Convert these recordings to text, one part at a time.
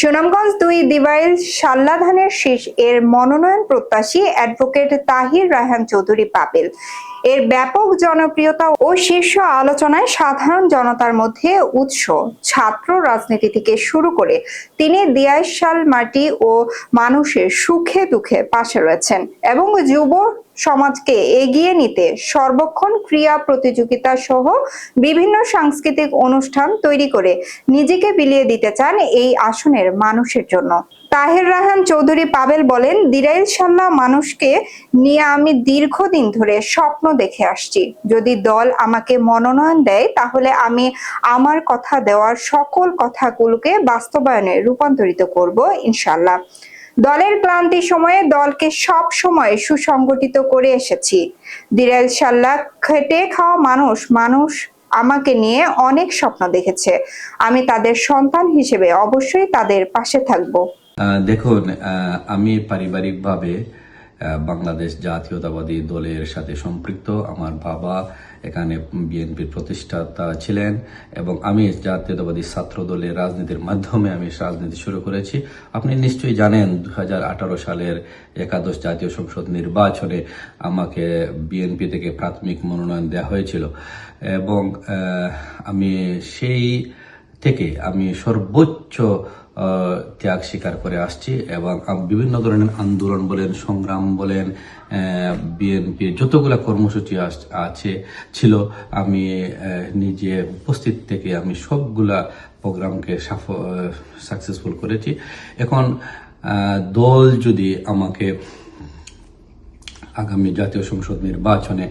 সুনামগঞ্জ দুই দিবাইল শাল্লা ধানের এর মনোনয়ন প্রত্যাশী অ্যাডভোকেট তাহির রায়হান চৌধুরী পাবেল। এর ব্যাপক জনপ্রিয়তা ও শীর্ষ আলোচনায় সাধারণ জনতার মধ্যে উৎস। ছাত্র রাজনীতি থেকে শুরু করে তিনি দিয়াশাল মাটি ও মানুষের সুখে দুঃখে পাশে রয়েছেন এবং যুব সমাজকে এগিয়ে নিতে সর্বক্ষণ ক্রিয়া প্রতিযোগিতা সহ বিভিন্ন সাংস্কৃতিক অনুষ্ঠান তৈরি করে নিজেকে বিলিয়ে দিতে চান এই আসনের মানুষের জন্য। তাহের রাহান চৌধুরী পাবেল বলেন, দিরাইল সাল্লাহ মানুষকে নিয়ে আমি দীর্ঘদিন ধরে স্বপ্ন দেখে আসছি। যদি দল আমাকে মনোনয়ন দেয়, তাহলে আমি আমার কথা দেওয়ার সকল কথাগুলোকে বাস্তবায়নে রূপান্তরিত করব ইনশাল্লাহ দলের ক্লান্তি সময়ে দলকে সব সময় সুসংগঠিত করে এসেছি। দিরাইল সাল্লা খেটে খাওয়া মানুষ মানুষ আমাকে নিয়ে অনেক স্বপ্ন দেখেছে। আমি তাদের সন্তান হিসেবে অবশ্যই তাদের পাশে থাকব। দেখুন আমি পারিবারিকভাবে বাংলাদেশ জাতীয়তাবাদী দলের সাথে সম্পৃক্ত। আমার বাবা এখানে বিএনপির প্রতিষ্ঠাতা ছিলেন এবং আমি জাতীয়তাবাদী ছাত্র দলের রাজনীতির মাধ্যমে আমি রাজনীতি শুরু করেছি। আপনি নিশ্চয়ই জানেন দু হাজার আঠারো সালের একাদশ জাতীয় সংসদ নির্বাচনে আমাকে বিএনপি থেকে প্রাথমিক মনোনয়ন দেওয়া হয়েছিল এবং আমি সেই থেকে আমি সর্বোচ্চ ত্যাগ স্বীকার করে আসছি এবং বিভিন্ন ধরনের আন্দোলন বলেন, সংগ্রাম বলেন বিএনপির যতগুলা কর্মসূচি আছে ছিল, আমি নিজে উপস্থিত থেকে আমি সবগুলা প্রোগ্রামকে সাকসেসফুল করেছি। এখন দল যদি আমাকে আগামী জাতীয় সংসদ নির্বাচনে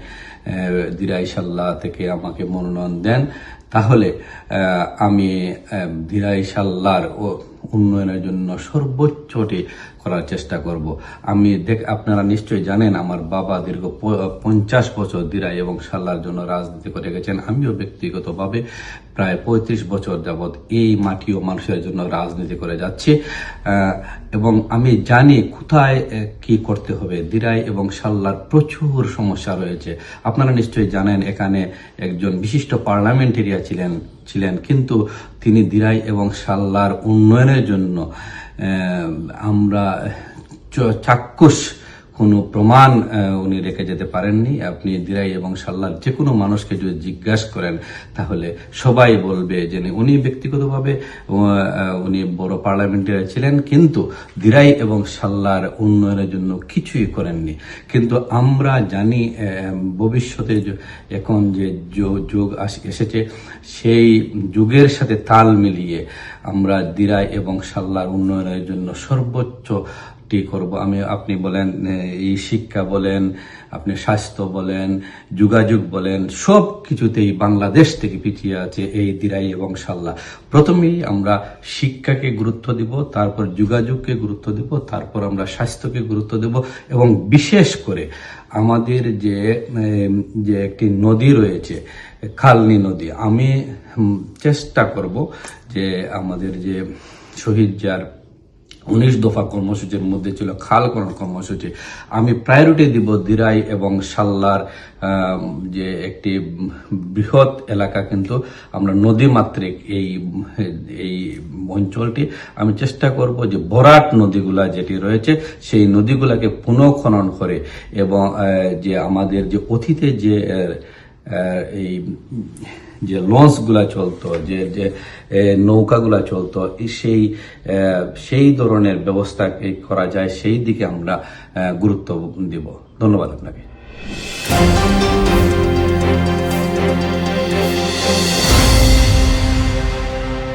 দিরাই সাল্লাহ থেকে আমাকে মনোনয়ন দেন, তাহলে আমি দিরাই সাল্লার উন্নয়নের জন্য সর্বোচ্চটি করার চেষ্টা করব। আমি দেখ, আপনারা নিশ্চয়ই জানেন, আমার বাবা দীর্ঘ পঞ্চাশ বছর দিরাই এবং সাল্লার জন্য রাজনীতি করে গেছেন। আমিও ব্যক্তিগতভাবে প্রায় পঁয়ত্রিশ বছর যাবৎ এই মাটি ও মানুষের জন্য রাজনীতি করে যাচ্ছি। এবং আমি জানি কোথায় কি করতে হবে। দিরাই এবং সাল্লার প্রচুর সমস্যা রয়েছে। আপনারা নিশ্চয়ই জানেন, এখানে একজন বিশিষ্ট পার্লামেন্টেরিয়া ছিলেন। ছিলেন। কিন্তু তিনি দিরাই এবং সাল্লার উন্নয়নের জন্য আমরা চাক্ষুষ কোনো প্রমাণ উনি রেখে যেতে পারেননি। আপনি দিরাই এবং সাল্লার যে কোনো মানুষকে যদি জিজ্ঞাসা করেন, তাহলে সবাই বলবে যে উনি ব্যক্তিগতভাবে উনি বড় পার্লামেন্টারি ছিলেন, কিন্তু দিরাই এবং সাল্লার উন্নয়নের জন্য কিছুই করেননি। কিন্তু আমরা জানি ভবিষ্যতে এখন যে যুগ এসেছে, সেই যুগের সাথে তাল মিলিয়ে আমরা দিরাই এবং সাল্লার উন্নয়নের জন্য সর্বোচ্চ টি করব। আমি, আপনি বলেন এই শিক্ষা বলেন, আপনি স্বাস্থ্য বলেন, যোগাযোগ বলেন সব কিছুতেই বাংলাদেশ থেকে পিছিয়ে আছে এই দিরাই এবং সাল্লাহ প্রথমেই আমরা শিক্ষাকে গুরুত্ব দিব, তারপর যোগাযোগকে গুরুত্ব দিব, তারপর আমরা স্বাস্থ্যকে গুরুত্ব দেব এবং বিশেষ করে আমাদের যে যে একটি নদী রয়েছে, খালনি নদী, আমি চেষ্টা করব যে আমাদের যে শহীদ যার উনিশ দফা কর্মসূচির মধ্যে ছিল খাল করণ কর্মসূচি। আমি প্রায়োরিটি দিব দিরাই এবং সাল্লার যে একটি বৃহৎ এলাকা কিন্তু আমরা নদী মাত্রিক এই এই অঞ্চলটি। আমি চেষ্টা করব যে বরাট নদীগুলা যেটি রয়েছে, সেই নদীগুলাকে পুনঃখনন করে এবং যে আমাদের যে অতীতে যে এই যে লঞ্চগুলা চলতো, যে যে নৌকাগুলো চলতো সেই সেই ধরনের ব্যবস্থা করা যায়, সেই দিকে আমরা গুরুত্ব দিব। ধন্যবাদ আপনাকে।